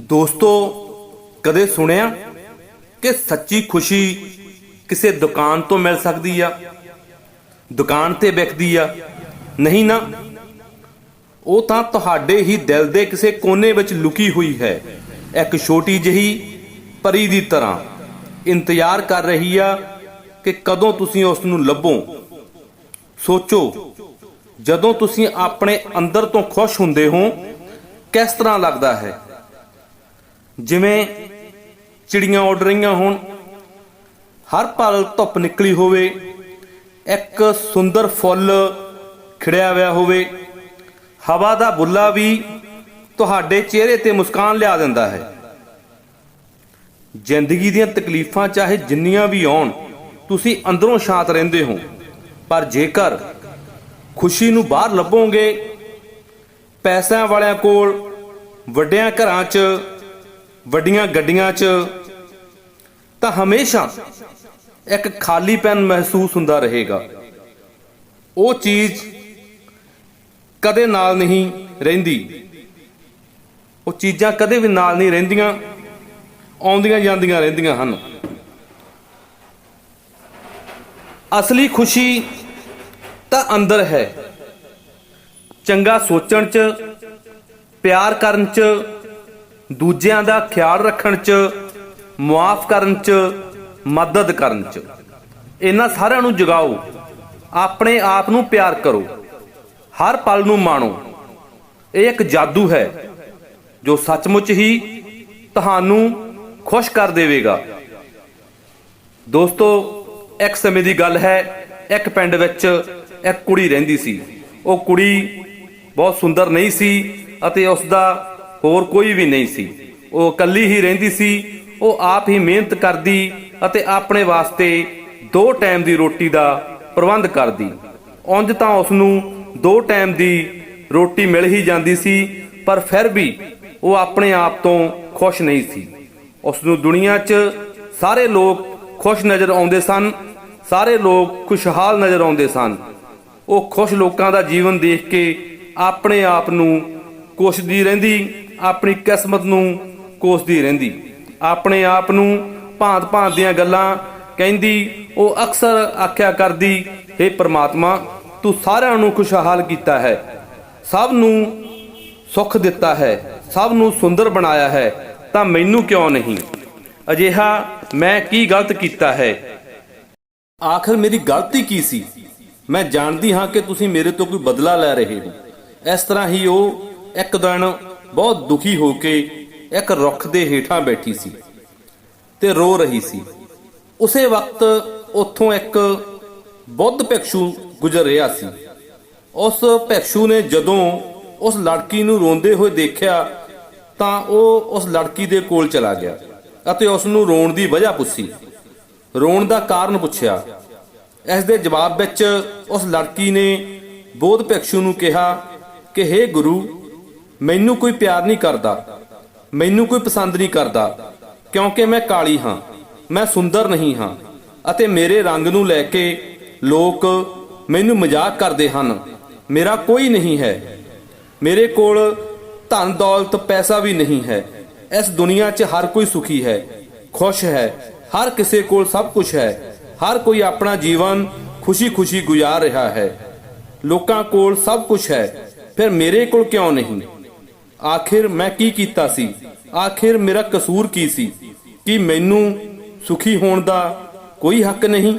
ਦੋਸਤੋ, ਕਦੇ ਸੁਣਿਆ ਕਿ ਸੱਚੀ ਖੁਸ਼ੀ ਕਿਸੇ ਦੁਕਾਨ ਤੋਂ ਮਿਲ ਸਕਦੀ ਆ? ਦੁਕਾਨ ਤੇ ਵਿਕਦੀ ਆ? ਨਹੀਂ ਨਾ। ਉਹ ਤਾਂ ਤੁਹਾਡੇ ਹੀ ਦਿਲ ਦੇ ਕਿਸੇ ਕੋਨੇ ਵਿੱਚ ਲੁਕੀ ਹੋਈ ਹੈ। ਇੱਕ ਛੋਟੀ ਜਿਹੀ ਪਰੀ ਦੀ ਤਰ੍ਹਾਂ ਇੰਤਜ਼ਾਰ ਕਰ ਰਹੀ ਆ ਕਿ ਕਦੋਂ ਤੁਸੀਂ ਉਸ ਨੂੰ ਲੱਭੋ। ਸੋਚੋ, ਜਦੋਂ ਤੁਸੀਂ ਆਪਣੇ ਅੰਦਰ ਤੋਂ ਖੁਸ਼ ਹੁੰਦੇ ਹੋ, ਕਿਸ ਤਰ੍ਹਾਂ ਲੱਗਦਾ ਹੈ? ਜਿਵੇਂ ਚਿੜੀਆਂ ਉੱਡ ਰਹੀਆਂ ਹੋਣ, ਹਰ ਪਲ ਧੁੱਪ ਨਿਕਲੀ ਹੋਵੇ, ਇੱਕ ਸੁੰਦਰ ਫੁੱਲ ਖਿੜਿਆ ਹੋਇਆ ਹੋਵੇ, ਹਵਾ ਦਾ ਬੁੱਲਾ ਵੀ ਤੁਹਾਡੇ ਚਿਹਰੇ ਤੇ ਮੁਸਕਾਨ ਲਿਆ ਦਿੰਦਾ ਹੈ। ਜ਼ਿੰਦਗੀ ਦੀਆਂ ਤਕਲੀਫਾਂ ਚਾਹੇ ਜਿੰਨੀਆਂ ਵੀ ਆਉਣ, ਤੁਸੀਂ ਅੰਦਰੋਂ ਸ਼ਾਂਤ ਰਹਿੰਦੇ ਹੋ। ਪਰ ਜੇਕਰ ਖੁਸ਼ੀ ਨੂੰ ਬਾਹਰ ਲੱਭੋਗੇ, ਪੈਸਿਆਂ ਵਾਲਿਆਂ ਕੋਲ, ਵੱਡਿਆਂ ਘਰਾਂ 'ਚ ਵੱਡੀਆਂ ਗੱਡੀਆਂ 'ਚ, ਤਾਂ ਹਮੇਸ਼ਾ ਇੱਕ ਖਾਲੀਪਨ ਮਹਿਸੂਸ ਹੁੰਦਾ ਰਹੇਗਾ। ਉਹ ਚੀਜ਼ ਕਦੇ ਨਾਲ ਨਹੀਂ ਰਹਿੰਦੀ। ਉਹ ਚੀਜ਼ਾਂ ਕਦੇ ਵੀ ਨਾਲ ਨਹੀਂ ਰਹਿੰਦੀਆਂ, ਆਉਂਦੀਆਂ ਜਾਂਦੀਆਂ ਰਹਿੰਦੀਆਂ ਹਨ। ਅਸਲੀ ਖੁਸ਼ੀ ਤਾਂ ਅੰਦਰ ਹੈ। ਚੰਗਾ ਸੋਚਣ 'ਚ, ਪਿਆਰ ਕਰਨ 'ਚ ਦੂਜਿਆਂ ਦਾ ਖਿਆਲ ਰੱਖਣ 'ਚ, ਮੁਆਫ ਕਰਨ 'ਚ, ਮਦਦ ਕਰਨ 'ਚ। ਇਹਨਾਂ ਸਾਰਿਆਂ ਨੂੰ ਜਗਾਓ, ਆਪਣੇ ਆਪ ਨੂੰ ਪਿਆਰ ਕਰੋ, ਹਰ ਪਲ ਨੂੰ ਮਾਣੋ। ਇਹ ਇੱਕ ਜਾਦੂ ਹੈ, ਜੋ ਸੱਚਮੁੱਚ ਹੀ ਤੁਹਾਨੂੰ ਖੁਸ਼ ਕਰ ਦੇਵੇਗਾ। ਦੋਸਤੋ, ਇੱਕ ਸਮੇਂ ਦੀ ਗੱਲ ਹੈ, ਇੱਕ ਪਿੰਡ ਵਿੱਚ ਇੱਕ ਕੁੜੀ ਰਹਿੰਦੀ ਸੀ। ਉਹ ਕੁੜੀ ਬਹੁਤ ਸੁੰਦਰ ਨਹੀਂ ਸੀ ਅਤੇ ਉਸ ਦਾ ਹੋਰ ਕੋਈ ਵੀ ਨਹੀਂ ਸੀ। ਉਹ ਇਕੱਲੀ ਹੀ ਰਹਿੰਦੀ ਸੀ, ਉਹ ਆਪ ਹੀ ਮਿਹਨਤ ਕਰਦੀ ਅਤੇ ਆਪਣੇ ਵਾਸਤੇ ਦੋ ਟਾਈਮ ਦੀ ਰੋਟੀ ਦਾ ਪ੍ਰਬੰਧ ਕਰਦੀ। ਉਂਝ ਤਾਂ ਉਸ ਨੂੰ ਦੋ ਟਾਈਮ ਦੀ ਰੋਟੀ ਮਿਲ ਹੀ ਜਾਂਦੀ ਸੀ, ਪਰ ਫਿਰ ਵੀ ਉਹ ਆਪਣੇ ਆਪ ਤੋਂ ਖੁਸ਼ ਨਹੀਂ ਸੀ। ਉਸ ਨੂੰ ਦੁਨੀਆ 'ਚ ਸਾਰੇ ਲੋਕ ਖੁਸ਼ ਨਜ਼ਰ ਆਉਂਦੇ ਸਨ, ਸਾਰੇ ਲੋਕ ਖੁਸ਼ਹਾਲ ਨਜ਼ਰ ਆਉਂਦੇ ਸਨ। ਉਹ ਖੁਸ਼ ਲੋਕਾਂ ਦਾ ਜੀਵਨ ਦੇਖ ਕੇ ਆਪਣੇ ਆਪ ਨੂੰ ਕੋਸਦੀ ਰਹਿੰਦੀ ਆਪਣੀ ਕਿਸਮਤ ਨੂੰ ਕੋਸਦੀ ਰਹਿੰਦੀ। ਆਪਣੇ ਆਪ ਨੂੰ ਭਾਂਤ-ਭਾਂਤ ਦੀਆਂ ਗੱਲਾਂ ਕਹਿੰਦੀ, ਉਹ ਅਕਸਰ ਆਖਿਆ ਕਰਦੀ हे ਪ੍ਰਮਾਤਮਾ, ਤੂੰ ਸਾਰਿਆਂ ਨੂੰ ਖੁਸ਼ਹਾਲ ਕੀਤਾ ਹੈ। ਸਭ ਨੂੰ ਸੁੱਖ ਦਿੱਤਾ ਹੈ। ਸਭ ਨੂੰ ਸੁੰਦਰ ਬਣਾਇਆ ਹੈ। ਤਾਂ ਮੈਨੂੰ ਕਿਉਂ ਨਹੀਂ? ਅਜਿਹਾ ਮੈਂ ਕੀ ਗਲਤ ਕੀਤਾ ਹੈ? ਆਖਰ ਮੇਰੀ ਗਲਤੀ ਕੀ ਸੀ? ਮੈਂ ਜਾਣਦੀ ਹਾਂ ਕਿ ਤੁਸੀਂ ਮੇਰੇ ਤੋਂ ਕੋਈ ਬਦਲਾ ਲੈ ਰਹੇ ਹੋ। ਇਸ ਤਰ੍ਹਾਂ ਹੀ ਉਹ ਇੱਕ ਦਿਨ ਬਹੁਤ ਦੁਖੀ ਹੋ ਕੇ ਇੱਕ ਰੁੱਖ ਦੇ ਹੇਠਾਂ ਬੈਠੀ ਸੀ ਤੇ ਰੋ ਰਹੀ ਸੀ। ਉਸੇ ਵਕਤ ਉੱਥੋਂ ਇੱਕ ਬੁੱਧ ਭਿਕਸ਼ੂ ਗੁਜ਼ਰ ਰਿਹਾ ਸੀ। ਉਸ ਭਿਕਸ਼ੂ ਨੇ ਜਦੋਂ ਉਸ ਲੜਕੀ ਨੂੰ ਰੋਂਦੇ ਹੋਏ ਦੇਖਿਆ ਤਾਂ ਉਹ ਉਸ ਲੜਕੀ ਦੇ ਕੋਲ ਚਲਾ ਗਿਆ ਅਤੇ ਉਸ ਨੂੰ ਰੋਣ ਦੀ ਵਜ੍ਹਾ ਪੁੱਛੀ। ਰੋਣ ਦਾ ਕਾਰਨ ਪੁੱਛਿਆ। ਇਸ ਦੇ ਜਵਾਬ ਵਿੱਚ ਉਸ ਲੜਕੀ ਨੇ ਬੋਧ ਭਿਕਸ਼ੂ ਨੂੰ ਕਿਹਾ ਕਿ हे ਗੁਰੂ ਮੈਨੂੰ ਕੋਈ ਪਿਆਰ ਨਹੀਂ ਕਰਦਾ। ਮੈਨੂੰ ਕੋਈ ਪਸੰਦ ਨਹੀਂ ਕਰਦਾ। ਕਿਉਂਕਿ ਮੈਂ ਕਾਲੀ ਹਾਂ। ਮੈਂ ਸੁੰਦਰ ਨਹੀਂ ਹਾਂ। ਅਤੇ ਮੇਰੇ ਰੰਗ ਨੂੰ ਲੈ ਕੇ ਲੋਕ ਮੈਨੂੰ ਮਜ਼ਾਕ ਕਰਦੇ ਹਨ। ਮੇਰਾ ਕੋਈ ਨਹੀਂ ਹੈ। ਮੇਰੇ ਕੋਲ ਧਨ, ਦੌਲਤ, ਪੈਸਾ ਵੀ ਨਹੀਂ ਹੈ। ਇਸ ਦੁਨੀਆ 'ਚ ਹਰ ਕੋਈ ਸੁਖੀ ਹੈ, ਖੁਸ਼ ਹੈ। ਹਰ ਕਿਸੇ ਕੋਲ ਸਭ ਕੁਝ ਹੈ। ਹਰ ਕੋਈ ਆਪਣਾ ਜੀਵਨ ਖੁਸ਼ੀ-ਖੁਸ਼ੀ ਗੁਜ਼ਾਰ ਰਿਹਾ ਹੈ। ਲੋਕਾਂ ਕੋਲ ਸਭ ਕੁਝ ਹੈ। ਫਿਰ ਮੇਰੇ ਕੋਲ ਕਿਉਂ ਨਹੀਂ? ਆਖਿਰ ਮੈਂ ਕੀ ਕੀਤਾ ਸੀ? ਆਖਿਰ ਮੇਰਾ ਕਸੂਰ ਕੀ ਸੀ? ਕਿ ਮੈਨੂੰ ਸੁਖੀ ਹੋਣ ਦਾ ਕੋਈ ਹੱਕ ਨਹੀਂ?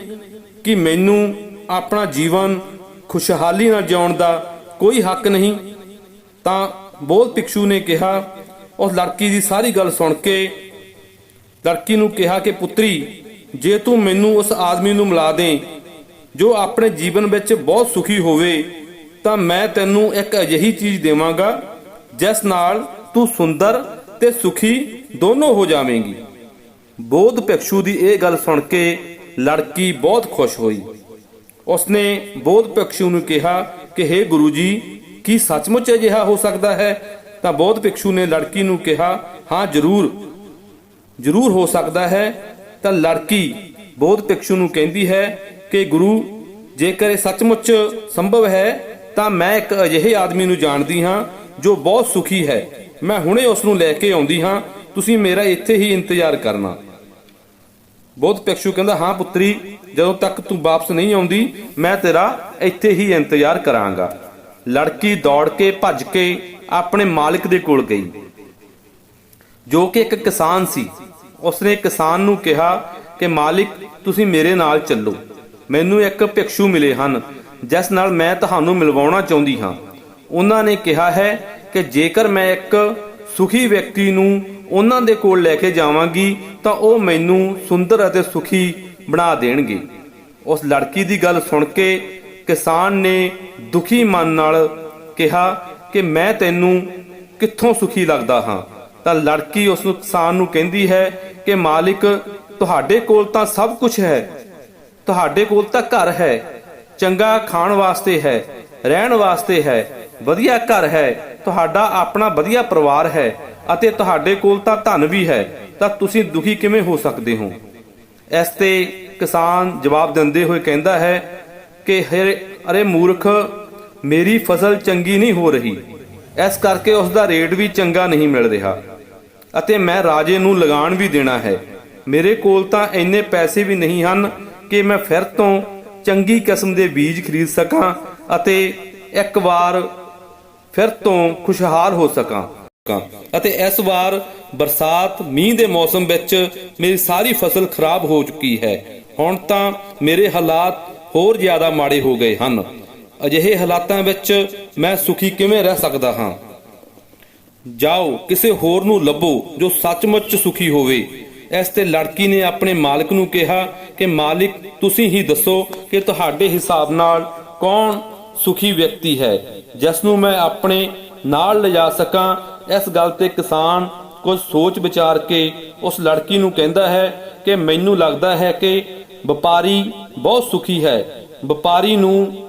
ਕਿ ਮੈਨੂੰ ਆਪਣਾ ਜੀਵਨ ਖੁਸ਼ਹਾਲੀ ਨਾਲ ਜਿਉਣ ਦਾ ਕੋਈ ਹੱਕ ਨਹੀਂ? ਤਾਂ ਬੋਧ ਭਿਕਸ਼ੂ ਨੇ ਕਿਹਾ, ਉਸ ਲੜਕੀ ਦੀ ਸਾਰੀ ਗੱਲ ਸੁਣ ਕੇ ਲੜਕੀ ਨੂੰ ਕਿਹਾ ਕਿ ਪੁੱਤਰੀ, ਜੇ ਤੂੰ ਮੈਨੂੰ ਉਸ ਆਦਮੀ ਨੂੰ ਮਿਲਾ ਦੇ ਜੋ ਆਪਣੇ ਜੀਵਨ ਵਿੱਚ ਬਹੁਤ ਸੁਖੀ ਹੋਵੇ, ਤਾਂ ਮੈਂ ਤੈਨੂੰ ਇੱਕ ਅਜਿਹੀ ਚੀਜ਼ ਦੇਵਾਂਗਾ ਜਿਸ ਨਾਲ ਤੂੰ ਸੁੰਦਰ ਤੇ ਸੁਖੀ ਦੋਨੋਂ ਹੋ ਜਾਵੇਂਗੀ। ਬੋਧ ਭਿਕਸ਼ੂ ਦੀ ਇਹ ਗੱਲ ਸੁਣ ਕੇ ਲੜਕੀ ਬਹੁਤ ਖੁਸ਼ ਹੋਈ। ਉਸਨੇ ਬੋਧ ਭਿਕਸ਼ੂ ਨੂੰ ਕਿਹਾ ਕਿ हे ਗੁਰੂ ਜੀ ਕੀ ਸੱਚਮੁੱਚ ਅਜਿਹਾ ਹੋ ਸਕਦਾ ਹੈ? ਤਾਂ ਬੋਧ ਭਿਕਸ਼ੂ ਨੇ ਲੜਕੀ ਨੂੰ ਕਿਹਾ, ਹਾਂ, ਜ਼ਰੂਰ। ਜ਼ਰੂਰ ਹੋ ਸਕਦਾ ਹੈ। ਤਾਂ ਲੜਕੀ ਬੋਧ ਭਿਕਸ਼ੂ ਨੂੰ ਕਹਿੰਦੀ ਹੈ ਕਿ, ਗੁਰੂ, ਜੇਕਰ ਇਹ ਸੱਚਮੁੱਚ ਸੰਭਵ ਹੈ, ਤਾਂ ਮੈਂ ਇੱਕ ਅਜਿਹੇ ਆਦਮੀ ਨੂੰ ਜਾਣਦੀ ਹਾਂ ਜੋ ਬਹੁਤ ਸੁਖੀ ਹੈ, ਮੈਂ ਹੁਣੇ ਉਸ ਨੂੰ ਲੈ ਕੇ ਆਉਂਦੀ ਹਾਂ, ਤੁਸੀਂ ਮੇਰਾ ਇੱਥੇ ਹੀ ਇੰਤਜ਼ਾਰ ਕਰਨਾ। ਬਹੁਤ ਪਿਕਸ਼ੂ ਕਹਿੰਦਾ, ਹਾਂ ਪੁੱਤਰੀ, ਜਦੋਂ ਤੱਕ ਤੂੰ ਵਾਪਸ ਨਹੀਂ ਆਉਂਦੀ, ਮੈਂ ਤੇਰਾ ਇੱਥੇ ਹੀ ਇੰਤਜ਼ਾਰ ਕਰਾਂਗਾ। ਲੜਕੀ ਦੌੜ ਕੇ, ਭੱਜ ਕੇ ਆਪਣੇ ਮਾਲਕ ਦੇ ਕੋਲ ਗਈ। ਜੋ ਕਿ ਇੱਕ ਕਿਸਾਨ ਸੀ, ਉਸਨੇ ਕਿਸਾਨ ਨੂੰ ਕਿਹਾ ਕਿ, ਮਾਲਿਕ, ਤੁਸੀਂ ਮੇਰੇ ਨਾਲ ਚੱਲੋ। ਮੈਨੂੰ ਇੱਕ ਭਿਕਸ਼ੂ ਮਿਲੇ ਹਨ, ਜਿਸ ਨਾਲ ਮੈਂ ਤੁਹਾਨੂੰ ਮਿਲਵਾਉਣਾ ਚਾਹੁੰਦੀ ਹਾਂ। ਉਹਨਾਂ ਨੇ ਕਿਹਾ ਹੈ ਕਿ ਜੇਕਰ ਮੈਂ ਇੱਕ ਸੁਖੀ ਵਿਅਕਤੀ ਨੂੰ ਉਹਨਾਂ ਦੇ ਕੋਲ ਲੈ ਕੇ ਜਾਵਾਂਗੀ, ਤਾਂ ਉਹ ਮੈਨੂੰ ਸੁੰਦਰ ਅਤੇ ਸੁਖੀ ਬਣਾ ਦੇਣਗੇ। ਉਸ ਲੜਕੀ ਦੀ ਗੱਲ ਸੁਣ ਕੇ ਕਿਸਾਨ ਨੇ ਦੁਖੀ ਮਨ ਨਾਲ ਕਿਹਾ ਕਿ ਮੈਂ ਤੈਨੂੰ ਕਿੱਥੋਂ ਸੁਖੀ ਲੱਗਦਾ ਹਾਂ? ਤਾਂ ਲੜਕੀ ਉਸ ਨੂੰ ਕਿਸਾਨ ਨੂੰ ਕਹਿੰਦੀ ਹੈ ਕਿ, ਮਾਲਿਕ, ਤੁਹਾਡੇ ਕੋਲ ਤਾਂ ਸਭ ਕੁਝ ਹੈ। ਤੁਹਾਡੇ ਕੋਲ ਤਾਂ ਘਰ ਹੈ। ਚੰਗਾ ਖਾਣ ਵਾਸਤੇ ਹੈ, ਰਹਿਣ ਵਾਸਤੇ ਹੈ। ਵਧੀਆ ਘਰ ਹੈ, ਤੁਹਾਡਾ ਆਪਣਾ ਵਧੀਆ ਪਰਿਵਾਰ ਹੈ ਅਤੇ ਤੁਹਾਡੇ ਕੋਲ ਤਾਂ ਧਨ ਵੀ ਹੈ, ਤਾਂ ਤੁਸੀਂ ਦੁਖੀ ਕਿਵੇਂ ਹੋ ਸਕਦੇ ਹੋ? ਇਸ ਤੇ ਕਿਸਾਨ ਜਵਾਬ ਦਿੰਦੇ ਹੋਏ ਕਹਿੰਦਾ ਹੈ ਕਿ ਅਰੇ ਮੂਰਖ, ਮੇਰੀ ਫਸਲ ਚੰਗੀ ਨਹੀਂ ਹੋ ਰਹੀ। ਇਸ ਕਰਕੇ ਉਸ ਦਾ ਰੇਟ ਵੀ ਚੰਗਾ ਨਹੀਂ ਮਿਲ ਰਿਹਾ ਅਤੇ ਮੈਂ ਰਾਜੇ ਨੂੰ ਲਗਾਨ ਵੀ ਦੇਣਾ ਹੈ। ਮੇਰੇ ਕੋਲ ਤਾਂ ਇੰਨੇ ਪੈਸੇ ਵੀ ਨਹੀਂ ਹਨ ਕਿ ਮੈਂ ਫਿਰ ਤੋਂ ਚੰਗੀ ਕਿਸਮ ਦੇ ਬੀਜ ਖਰੀਦ ਸਕਾਂ ਅਤੇ ਇੱਕ ਵਾਰ ਫਿਰ ਤੋਂ ਖੁਸ਼ਹਾਲ ਹੋ ਸਕਾਂ। ਅਤੇ ਇਸ ਵਾਰ ਬਰਸਾਤ, ਮੀਂਹ ਦੇ ਮੌਸਮ ਵਿੱਚ ਮੇਰੀ ਸਾਰੀ ਫਸਲ ਖਰਾਬ ਹੋ ਚੁੱਕੀ ਹੈ। ਹੁਣ ਤਾਂ ਮੇਰੇ ਹਾਲਾਤ ਹੋਰ ਜ਼ਿਆਦਾ ਮਾੜੇ ਹੋ ਗਏ ਹਨ। ਅਜਿਹੇ ਹਾਲਾਤਾਂ ਵਿੱਚ ਮੈਂ ਸੁਖੀ ਕਿਵੇਂ ਰਹਿ ਸਕਦਾ ਹਾਂ? ਜਾਓ, ਕਿਸੇ ਹੋਰ ਨੂੰ ਲੱਭੋ ਜੋ ਸੱਚਮੁੱਚ ਸੁਖੀ ਹੋਵੇ। ਇਸ ਤੇ ਲੜਕੀ ਨੇ ਆਪਣੇ ਮਾਲਕ ਨੂੰ ਕਿਹਾ ਕਿ, ਮਾਲਿਕ, ਤੁਸੀਂ ਹੀ ਦੱਸੋ ਕਿ ਤੁਹਾਡੇ ਹਿਸਾਬ ਨਾਲ ਕੌਣ ਸੁਖੀ ਵਿਅਕਤੀ ਹੈ ਜਿਸ ਨੂੰ ਮੈਂ ਆਪਣੇ ਨਾਲ ਲਿਜਾ ਸਕਾਂ। ਇਸ ਗੱਲ ਤੇ ਕਿਸਾਨ ਕੁਝ ਸੋਚ ਵਿਚਾਰ ਕੇ ਉਸ ਲੜਕੀ ਨੂੰ ਕਹਿੰਦਾ ਹੈ ਕਿ ਮੈਨੂੰ ਲੱਗਦਾ ਹੈ ਕਿ ਵਪਾਰੀ ਬਹੁਤ ਸੁਖੀ ਹੈ। ਵਪਾਰੀ ਨੂੰ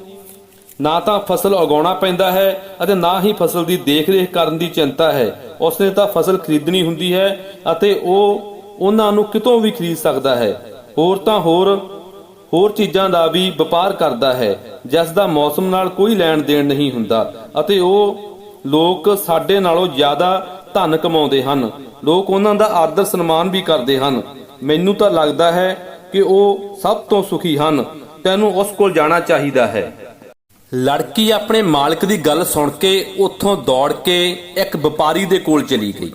ਨਾ ਤਾਂ ਫਸਲ ਉਗਾਉਣਾ ਪੈਂਦਾ ਹੈ ਅਤੇ ਨਾ ਹੀ ਫਸਲ ਦੀ ਦੇਖ-ਰੇਖ ਕਰਨ ਦੀ ਚਿੰਤਾ ਹੈ। ਉਸਨੇ ਤਾਂ ਫਸਲ ਖਰੀਦਣੀ ਹੁੰਦੀ ਹੈ ਅਤੇ ਉਹ ਉਹਨਾਂ ਨੂੰ ਕਿਤੋਂ ਵੀ ਖਰੀਦ ਸਕਦਾ ਹੈ। ਹੋਰ ਤਾਂ ਹੋਰ ਹੋਰ ਚੀਜ਼ਾਂ ਦਾ ਵੀ ਵਪਾਰ ਕਰਦਾ ਹੈ, ਜਿਸ ਦਾ ਮੌਸਮ ਨਾਲ ਕੋਈ ਲੈਣ ਦੇਣ ਨਹੀਂ ਹੁੰਦਾ। ਅਤੇ ਉਹ ਲੋਕ ਸਾਡੇ ਨਾਲੋਂ ਜ਼ਿਆਦਾ ਧਨ ਕਮਾਉਂਦੇ ਹਨ। ਲੋਕ ਉਹਨਾਂ ਦਾ ਆਦਰ ਸਨਮਾਨ ਵੀ ਕਰਦੇ ਹਨ। ਮੈਨੂੰ ਤਾਂ ਲੱਗਦਾ ਹੈ ਕਿ ਉਹ ਸਭ ਤੋਂ ਸੁਖੀ ਹਨ। ਤੈਨੂੰ ਉਸ ਕੋਲ ਜਾਣਾ ਚਾਹੀਦਾ ਹੈ। ਲੜਕੀ ਆਪਣੇ ਮਾਲਕ ਦੀ ਗੱਲ ਸੁਣ ਕੇ ਉੱਥੋਂ ਦੌੜ ਕੇ ਇੱਕ ਵਪਾਰੀ ਦੇ ਕੋਲ ਚਲੀ ਗਈ।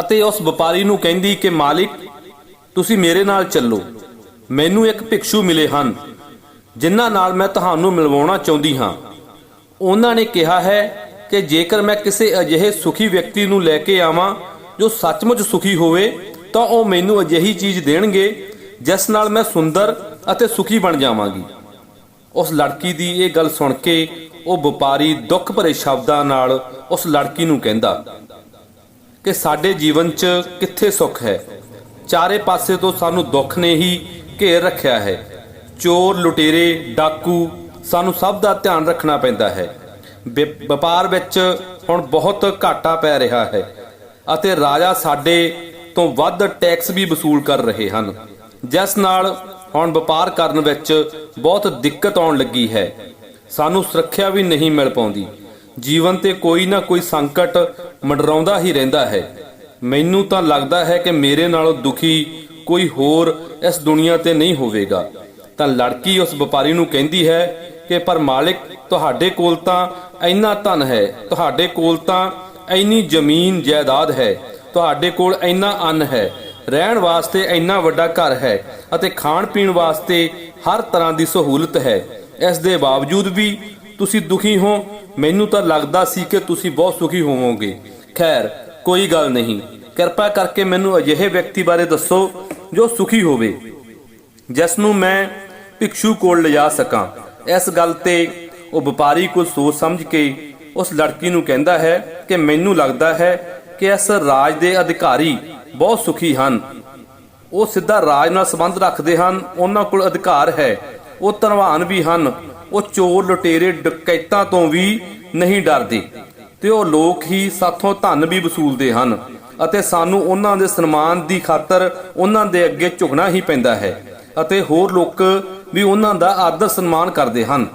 ਅਤੇ ਉਸ ਵਪਾਰੀ ਨੂੰ ਕਹਿੰਦੀ ਕਿ, ਮਾਲਿਕ, ਤੁਸੀਂ ਮੇਰੇ ਨਾਲ ਚੱਲੋ। ਮੈਨੂੰ ਇੱਕ ਭਿਕਸ਼ੂ ਮਿਲੇ ਹਨ, ਜਿਨ੍ਹਾਂ ਨਾਲ ਮੈਂ ਤੁਹਾਨੂੰ ਮਿਲਵਾਉਣਾ ਚਾਹੁੰਦੀ ਹਾਂ। ਉਹਨਾਂ ਨੇ ਕਿਹਾ ਹੈ ਕਿ ਜੇਕਰ ਮੈਂ ਕਿਸੇ ਅਜਿਹੇ ਸੁਖੀ ਵਿਅਕਤੀ ਨੂੰ ਲੈ ਕੇ ਆਵਾਂ ਜੋ ਸੱਚਮੁੱਚ ਸੁਖੀ ਹੋਵੇ, ਤਾਂ ਉਹ ਮੈਨੂੰ ਅਜਿਹੀ ਚੀਜ਼ ਦੇਣਗੇ, ਜਿਸ ਨਾਲ ਮੈਂ ਸੁੰਦਰ ਅਤੇ ਸੁਖੀ ਬਣ ਜਾਵਾਂਗੀ। ਉਸ ਲੜਕੀ ਦੀ ਇਹ ਗੱਲ ਸੁਣ ਕੇ ਉਹ ਵਪਾਰੀ ਦੁੱਖ ਭਰੇ ਸ਼ਬਦਾਂ ਨਾਲ ਉਸ ਲੜਕੀ ਨੂੰ ਕਹਿੰਦਾ, ਕਿ ਸਾਡੇ ਜੀਵਨ 'ਚ ਕਿੱਥੇ ਸੁੱਖ ਹੈ? ਚਾਰੇ ਪਾਸੇ ਤੋਂ ਸਾਨੂੰ ਦੁੱਖ ਨੇ ਹੀ ਘੇਰ ਰੱਖਿਆ ਹੈ। ਚੋਰ, ਲੁਟੇਰੇ, ਡਾਕੂ, ਸਾਨੂੰ ਸਭ ਦਾ ਧਿਆਨ ਰੱਖਣਾ ਪੈਂਦਾ ਹੈ। ਵਪਾਰ ਵਿੱਚ ਹੁਣ ਬਹੁਤ ਘਾਟਾ ਪੈ ਰਿਹਾ ਹੈ ਅਤੇ ਰਾਜਾ ਸਾਡੇ ਤੋਂ ਵੱਧ ਟੈਕਸ ਵੀ ਵਸੂਲ ਕਰ ਰਹੇ ਹਨ। ਜਿਸ ਨਾਲ ਹੁਣ ਵਪਾਰ ਕਰਨ ਵਿੱਚ ਬਹੁਤ ਦਿੱਕਤ ਆਉਣ ਲੱਗੀ ਹੈ। ਸਾਨੂੰ ਸੁਰੱਖਿਆ ਵੀ ਨਹੀਂ ਮਿਲ ਪਾਉਂਦੀ। ਜੀਵਨ ਤੇ ਕੋਈ ਨਾ ਕੋਈ ਸੰਕਟ ਮੰਡਰਾਉਂਦਾ ਹੀ ਰਹਿੰਦਾ ਹੈ। ਮੈਨੂੰ ਤਾਂ ਲੱਗਦਾ ਹੈ ਕਿ ਮੇਰੇ ਨਾਲੋਂ ਦੁਖੀ ਕੋਈ ਹੋਰ ਇਸ ਦੁਨੀਆ ਤੇ ਨਹੀਂ ਹੋਵੇਗਾ। ਤਾਂ ਲੜਕੀ ਉਸ ਵਪਾਰੀ ਨੂੰ ਕਹਿੰਦੀ ਹੈ ਕਿ, ਪਰ ਮਾਲਿਕ, ਤੁਹਾਡੇ ਕੋਲ ਤਾਂ ਇੰਨਾ ਧਨ ਹੈ, ਤੁਹਾਡੇ ਕੋਲ ਤਾਂ ਇੰਨੀ ਜ਼ਮੀਨ ਜਾਇਦਾਦ ਹੈ, ਤੁਹਾਡੇ ਕੋਲ ਇੰਨਾ ਅੰਨ ਹੈ, ਰਹਿਣ ਵਾਸਤੇ ਇੰਨਾ ਵੱਡਾ ਘਰ ਹੈ ਅਤੇ ਖਾਣ ਪੀਣ ਵਾਸਤੇ ਹਰ ਤਰ੍ਹਾਂ ਦੀ ਸਹੂਲਤ ਹੈ। ਇਸ ਦੇ ਬਾਵਜੂਦ ਵੀ ਤੁਸੀਂ ਦੁਖੀ ਹੋ, ਮੈਨੂੰ ਤਾਂ ਲੱਗਦਾ ਸੀ ਕਿ ਤੁਸੀਂ ਬਹੁਤ ਸੁਖੀ ਹੋਵੋਗੇ। ਖੈਰ, ਕੋਈ ਗੱਲ ਨਹੀਂ। ਕਿਰਪਾ ਕਰਕੇ ਮੈਨੂੰ ਅਜਿਹੇ ਵਿਅਕਤੀ ਬਾਰੇ ਦੱਸੋ ਜੋ ਸੁਖੀ ਹੋਵੇ, ਜਿਸ ਨੂੰ ਮੈਂ ਭਿਕਸ਼ੂ ਕੋਲ ਲਿਜਾ ਸਕਾਂ। ਇਸ ਗੱਲ ਤੇ ਉਹ ਵਪਾਰੀ ਕੁਝ ਸੋਚ ਸਮਝ ਕੇ ਉਸ ਲੜਕੀ ਨੂੰ ਕਹਿੰਦਾ ਹੈ ਕਿ ਮੈਨੂੰ ਲੱਗਦਾ ਹੈ ਕਿ ਇਸ ਰਾਜ ਦੇ ਅਧਿਕਾਰੀ ਬਹੁਤ ਸੁਖੀ ਹਨ। ਉਹ ਸਿੱਧਾ ਰਾਜ ਨਾਲ ਸੰਬੰਧ ਰੱਖਦੇ ਹਨ, ਉਹਨਾਂ ਕੋਲ ਅਧਿਕਾਰ ਹੈ। ਉਹ ਧਨਵਾਨ ਵੀ ਹਨ। ਉਹ ਚੋਰ ਲੁਟੇਰੇ ਡਕੈਤਾਂ ਤੋਂ ਵੀ ਨਹੀਂ ਡਰਦੇ। ਤੇ ਉਹ ਲੋਕ ਹੀ ਸਾਥੋਂ ਧਨ ਵੀ ਵਸੂਲਦੇ ਹਨ। ਅਤੇ ਸਾਨੂੰ ਉਹਨਾਂ ਦੇ ਸਨਮਾਨ ਦੀ ਖਾਤਰ ਉਹਨਾਂ ਦੇ ਅੱਗੇ ਝੁਕਣਾ ਹੀ ਪੈਂਦਾ ਹੈ ਅਤੇ ਹੋਰ ਲੋਕ ਵੀ ਉਹਨਾਂ ਦਾ ਆਦਰ ਸਨਮਾਨ ਕਰਦੇ ਹਨ।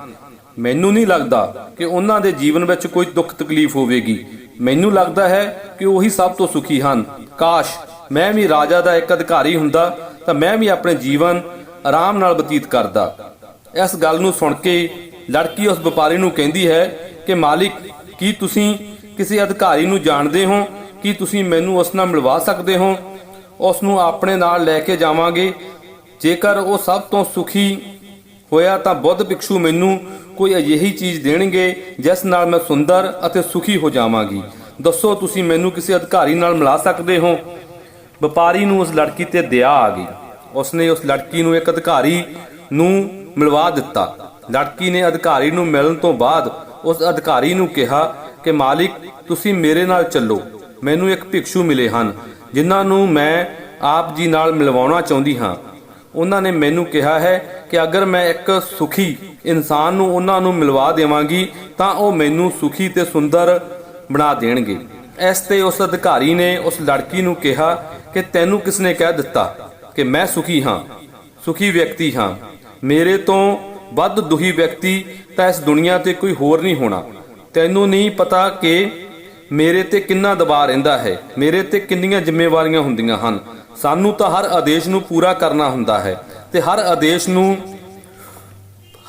ਮੈਨੂੰ ਨਹੀਂ ਲੱਗਦਾ ਕਿ ਉਹਨਾਂ ਦੇ ਜੀਵਨ ਵਿੱਚ ਕੋਈ ਦੁੱਖ ਤਕਲੀਫ ਹੋਵੇਗੀ। ਮੈਨੂੰ ਲੱਗਦਾ ਹੈ ਕਿ ਉਹੀ ਸਭ ਤੋਂ ਸੁਖੀ ਹਨ। ਕਾਸ਼ ਮੈਂ ਵੀ ਰਾਜਾ ਦਾ ਇੱਕ ਅਧਿਕਾਰੀ ਹੁੰਦਾ ਤਾਂ ਮੈਂ ਵੀ ਆਪਣੇ ਜੀਵਨ ਆਰਾਮ ਨਾਲ ਬਤੀਤ ਕਰਦਾ। ਇਸ ਗੱਲ ਨੂੰ ਸੁਣ ਕੇ ਲੜਕੀ ਉਸ ਵਪਾਰੀ ਨੂੰ ਕਹਿੰਦੀ ਹੈ ਕਿ, ਮਾਲਿਕ, ਕੀ ਤੁਸੀਂ ਕਿਸੇ ਅਧਿਕਾਰੀ ਨੂੰ ਜਾਣਦੇ ਹੋ ਕੀ ਤੁਸੀਂ ਮੈਨੂੰ ਉਸ ਨਾਲ ਮਿਲਵਾ ਸਕਦੇ ਹੋ? ਉਸ ਨੂੰ ਆਪਣੇ ਨਾਲ ਲੈ ਕੇ ਜਾਵਾਂਗੇ। ਜੇਕਰ ਉਹ ਸਭ ਤੋਂ ਸੁਖੀ ਹੋਇਆ ਤਾਂ ਬੁੱਧ ਭਿਕਸ਼ੂ ਮੈਨੂੰ ਕੋਈ ਅਜਿਹੀ ਚੀਜ਼ ਦੇਣਗੇ, ਜਿਸ ਨਾਲ ਮੈਂ ਸੁੰਦਰ ਅਤੇ ਸੁਖੀ ਹੋ ਜਾਵਾਂਗੀ। ਦੱਸੋ, ਤੁਸੀਂ ਮੈਨੂੰ ਕਿਸੇ ਅਧਿਕਾਰੀ ਨਾਲ ਮਿਲਾ ਸਕਦੇ ਹੋ? ਵਪਾਰੀ ਨੂੰ ਉਸ ਲੜਕੀ ਤੇ ਦਇਆ ਆ ਗਈ। ਉਸਨੇ ਉਸ ਲੜਕੀ ਨੂੰ ਇੱਕ ਅਧਿਕਾਰੀ ਨੂੰ ਮਿਲਵਾ ਦਿੱਤਾ। ਲੜਕੀ ਨੇ ਅਧਿਕਾਰੀ ਨੂੰ ਮਿਲਣ ਤੋਂ ਬਾਅਦ ਉਸ ਅਧਿਕਾਰੀ ਨੂੰ ਕਿਹਾ ਕਿ, ਮਾਲਿਕ, ਤੁਸੀਂ ਮੇਰੇ ਨਾਲ ਚੱਲੋ। ਮੈਨੂੰ ਇੱਕ ਭਿਕਸ਼ੂ ਮਿਲੇ ਹਨ, ਜਿਨ੍ਹਾਂ ਨੂੰ ਮੈਂ ਆਪ ਜੀ ਨਾਲ ਮਿਲਵਾਉਣਾ ਚਾਹੁੰਦੀ ਹਾਂ। ਉਹਨਾਂ ਨੇ ਮੈਨੂੰ ਕਿਹਾ ਹੈ ਕਿ ਅਗਰ ਮੈਂ ਇੱਕ ਸੁਖੀ ਇਨਸਾਨ ਨੂੰ ਉਹਨਾਂ ਨੂੰ ਮਿਲਵਾ ਦੇਵਾਂਗੀ, ਤਾਂ ਉਹ ਮੈਨੂੰ ਸੁਖੀ ਤੇ ਸੁੰਦਰ ਬਣਾ ਦੇਣਗੇ। ਇਸ ਤੇ ਉਸ ਅਧਿਕਾਰੀ ਨੇ ਉਸ ਲੜਕੀ ਨੂੰ ਕਿਹਾ ਕਿ ਤੈਨੂੰ ਕਿਸਨੇ ਕਹਿ ਦਿੱਤਾ ਕਿ ਮੈਂ ਸੁਖੀ ਹਾਂ, ਸੁਖੀ ਵਿਅਕਤੀ ਹਾਂ। ਮੇਰੇ ਤੋਂ ਵੱਧ ਦੁਖੀ ਵਿਅਕਤੀ ਤਾਂ ਇਸ ਦੁਨੀਆ ਤੇ ਕੋਈ ਹੋਰ ਨਹੀਂ ਹੋਣਾ। ਤੈਨੂੰ ਨਹੀਂ ਪਤਾ ਕਿ ਮੇਰੇ ਤੇ ਕਿੰਨਾ ਦਬਾਅ ਰਹਿੰਦਾ ਹੈ? ਮੇਰੇ ਤੇ ਕਿੰਨੀਆਂ ਜ਼ਿੰਮੇਵਾਰੀਆਂ ਹੁੰਦੀਆਂ ਹਨ? ਸਾਨੂੰ ਤਾਂ ਹਰ ਆਦੇਸ਼ ਨੂੰ ਪੂਰਾ ਕਰਨਾ ਹੁੰਦਾ ਹੈ ਤੇ ਹਰ ਆਦੇਸ਼ ਨੂੰ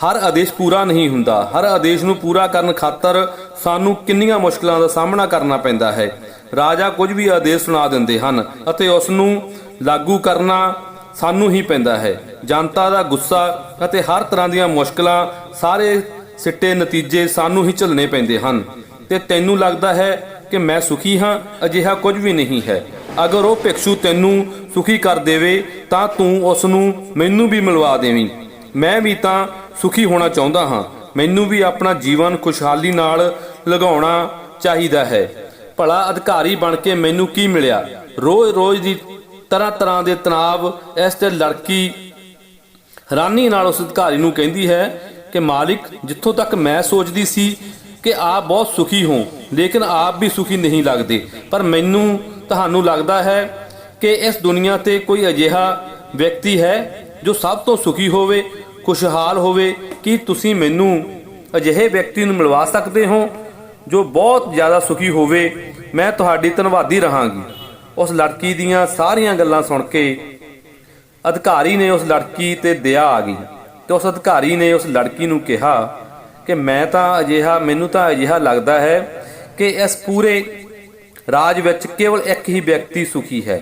ਹਰ ਆਦੇਸ਼ ਪੂਰਾ ਨਹੀਂ ਹੁੰਦਾ। ਹਰ ਆਦੇਸ਼ ਨੂੰ ਪੂਰਾ ਕਰਨ ਖਾਤਰ ਸਾਨੂੰ ਕਿੰਨੀਆਂ ਮੁਸ਼ਕਲਾਂ ਦਾ ਸਾਹਮਣਾ ਕਰਨਾ ਪੈਂਦਾ ਹੈ। ਰਾਜਾ ਕੁਝ ਵੀ ਆਦੇਸ਼ ਸੁਣਾ ਦਿੰਦੇ ਹਨ ਅਤੇ ਉਸ ਨੂੰ ਲਾਗੂ ਕਰਨਾ ਸਾਨੂੰ ਹੀ ਪੈਂਦਾ ਹੈ। ਜਨਤਾ ਦਾ ਗੁੱਸਾ ਅਤੇ ਹਰ ਤਰ੍ਹਾਂ ਦੀਆਂ ਮੁਸ਼ਕਲਾਂ ਸਾਰੇ ਸਿੱਟੇ ਨਤੀਜੇ ਸਾਨੂੰ ਹੀ ਝੱਲਣੇ ਪੈਂਦੇ ਹਨ। ਤੇ ਤੈਨੂੰ ਲੱਗਦਾ ਹੈ ਕਿ ਮੈਂ ਸੁਖੀ ਹਾਂ, ਅਜਿਹਾ ਕੁਝ ਵੀ ਨਹੀਂ ਹੈ। ਅਗਰ ਉਹ ਭਿਕਸ਼ੂ ਤੈਨੂੰ ਸੁਖੀ ਕਰ ਦੇਵੇ, ਤਾਂ ਤੂੰ ਉਸ ਨੂੰ ਮੈਨੂੰ ਵੀ ਮਿਲਵਾ ਦੇਵੀਂ। ਮੈਂ ਵੀ ਤਾਂ ਸੁਖੀ ਹੋਣਾ ਚਾਹੁੰਦਾ ਹਾਂ। ਮੈਨੂੰ ਵੀ ਆਪਣਾ ਜੀਵਨ ਖੁਸ਼ਹਾਲੀ ਨਾਲ ਲਗਾਉਣਾ ਚਾਹੀਦਾ ਹੈ। ਭਲਾ ਅਧਿਕਾਰੀ ਬਣ ਕੇ ਮੈਨੂੰ ਕੀ ਮਿਲਿਆ? ਰੋਜ਼-ਰੋਜ਼ ਦੀ ਤਰ੍ਹਾਂ ਤਰ੍ਹਾਂ ਦੇ ਤਣਾਵ ਇਸ ਤੇ ਲੜਕੀ ਹੈਰਾਨੀ ਨਾਲ ਉਸ ਅਧਿਕਾਰੀ ਨੂੰ ਕਹਿੰਦੀ ਹੈ ਕਿ ਮਾਲਿਕ, ਜਿੱਥੋਂ ਤੱਕ ਮੈਂ ਸੋਚਦੀ ਸੀ ਕਿ ਆਪ ਬਹੁਤ ਸੁਖੀ ਹੋ, ਲੇਕਿਨ ਆਪ ਵੀ ਸੁਖੀ ਨਹੀਂ ਲੱਗਦੇ। ਪਰ ਮੈਨੂੰ ਤੁਹਾਨੂੰ ਲੱਗਦਾ ਹੈ ਕਿ ਇਸ ਦੁਨੀਆ ਤੇ ਕੋਈ ਅਜਿਹਾ ਵਿਅਕਤੀ ਹੈ ਜੋ ਸਭ ਤੋਂ ਸੁਖੀ ਹੋਵੇ, ਖੁਸ਼ਹਾਲ ਹੋਵੇ। ਕਿ ਤੁਸੀਂ ਮੈਨੂੰ ਅਜਿਹੇ ਵਿਅਕਤੀ ਨੂੰ ਮਿਲਵਾ ਸਕਦੇ ਹੋ ਜੋ ਬਹੁਤ ਜ਼ਿਆਦਾ ਸੁਖੀ ਹੋਵੇ? ਮੈਂ ਤੁਹਾਡੀ ਧੰਨਵਾਦੀ ਰਹਾਂਗੀ। ਉਸ ਲੜਕੀ ਦੀਆਂ ਸਾਰੀਆਂ ਗੱਲਾਂ ਸੁਣ ਕੇ ਅਧਿਕਾਰੀ ਨੇ ਉਸ ਲੜਕੀ ਤੇ ਦਇਆ ਆ ਗਈ ਤੇ ਉਸ ਅਧਿਕਾਰੀ ਨੇ ਉਸ ਲੜਕੀ ਨੂੰ ਕਿਹਾ ਕਿ ਮੈਂ ਤਾਂ ਅਜਿਹਾ, ਮੈਨੂੰ ਤਾਂ ਅਜਿਹਾ ਲੱਗਦਾ ਹੈ ਕਿ ਇਸ ਪੂਰੇ ਰਾਜ ਵਿੱਚ ਕੇਵਲ ਇੱਕ ਹੀ ਵਿਅਕਤੀ ਸੁਖੀ ਹੈ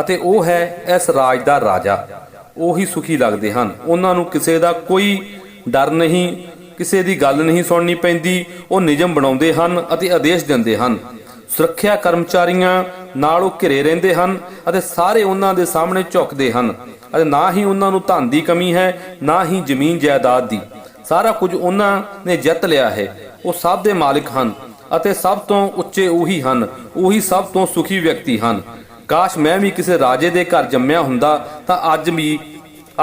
ਅਤੇ ਉਹ ਹੈ ਇਸ ਰਾਜ ਦਾ ਰਾਜਾ। ਉਹੀ ਸੁਖੀ ਲੱਗਦੇ ਹਨ। ਉਹਨਾਂ ਨੂੰ ਕਿਸੇ ਦਾ ਕੋਈ ਡਰ ਨਹੀਂ, ਕਿਸੇ ਦੀ ਗੱਲ ਨਹੀਂ ਸੁਣਨੀ ਪੈਂਦੀ। ਉਹ ਨਿਯਮ ਬਣਾਉਂਦੇ ਹਨ ਅਤੇ ਆਦੇਸ਼ ਦਿੰਦੇ ਹਨ। ਸੁਰੱਖਿਆ ਕਰਮਚਾਰੀਆਂ ਨਾਲ ਉਹ ਘਿਰੇ ਰਹਿੰਦੇ ਹਨ ਅਤੇ ਸਾਰੇ ਉਹਨਾਂ ਦੇ ਸਾਹਮਣੇ ਝੁਕਦੇ ਹਨ ਅਤੇ ਨਾ ਹੀ ਉਹਨਾਂ ਨੂੰ ਧਨ ਦੀ ਕਮੀ ਹੈ, ਨਾ ਹੀ ਜ਼ਮੀਨ ਜਾਇਦਾਦ ਦੀ। ਸਾਰਾ ਕੁਝ ਉਹਨਾਂ ਨੇ ਜਿੱਤ ਲਿਆ ਹੈ। ਉਹ ਸਭ ਦੇ ਮਾਲਕ ਹਨ ਅਤੇ ਸਭ ਤੋਂ ਉੱਚੇ ਉਹੀ ਹਨ, ਉਹੀ ਸਭ ਤੋਂ ਸੁਖੀ ਵਿਅਕਤੀ ਹਨ। ਕਾਸ਼ ਮੈਂ ਵੀ ਕਿਸੇ ਰਾਜੇ ਦੇ ਘਰ ਜੰਮਿਆ ਹੁੰਦਾ ਤਾਂ ਅੱਜ ਵੀ,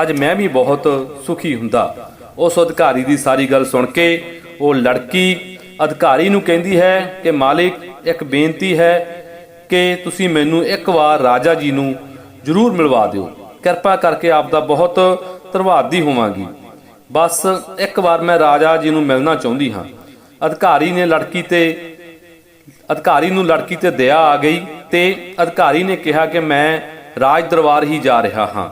ਅੱਜ ਮੈਂ ਵੀ ਬਹੁਤ ਸੁਖੀ ਹੁੰਦਾ। ਉਸ ਅਧਿਕਾਰੀ ਦੀ ਸਾਰੀ ਗੱਲ ਸੁਣ ਕੇ ਉਹ ਲੜਕੀ ਅਧਿਕਾਰੀ ਨੂੰ ਕਹਿੰਦੀ ਹੈ ਕਿ ਮਾਲਿਕ, ਇੱਕ ਬੇਨਤੀ ਹੈ ਕਿ ਤੁਸੀਂ ਮੈਨੂੰ ਇੱਕ ਵਾਰ ਰਾਜਾ ਜੀ ਨੂੰ ਜ਼ਰੂਰ ਮਿਲਵਾ ਦਿਓ। ਕਿਰਪਾ ਕਰਕੇ ਆਪ ਦਾ ਬਹੁਤ ਧੰਨਵਾਦੀ ਹੋਵਾਂਗੀ। ਬਸ ਇੱਕ ਵਾਰ ਮੈਂ ਰਾਜਾ ਜੀ ਨੂੰ ਮਿਲਣਾ ਚਾਹੁੰਦੀ ਹਾਂ। ਅਧਿਕਾਰੀ ਨੇ ਲੜਕੀ ਤੇ ਅਧਿਕਾਰੀ ਨੂੰ ਲੜਕੀ ਤੇ ਦਇਆ ਆ ਗਈ ਤੇ ਅਧਿਕਾਰੀ ਨੇ ਕਿਹਾ ਕਿ ਮੈਂ ਰਾਜ ਦਰਬਾਰ ਹੀ ਜਾ ਰਿਹਾ ਹਾਂ।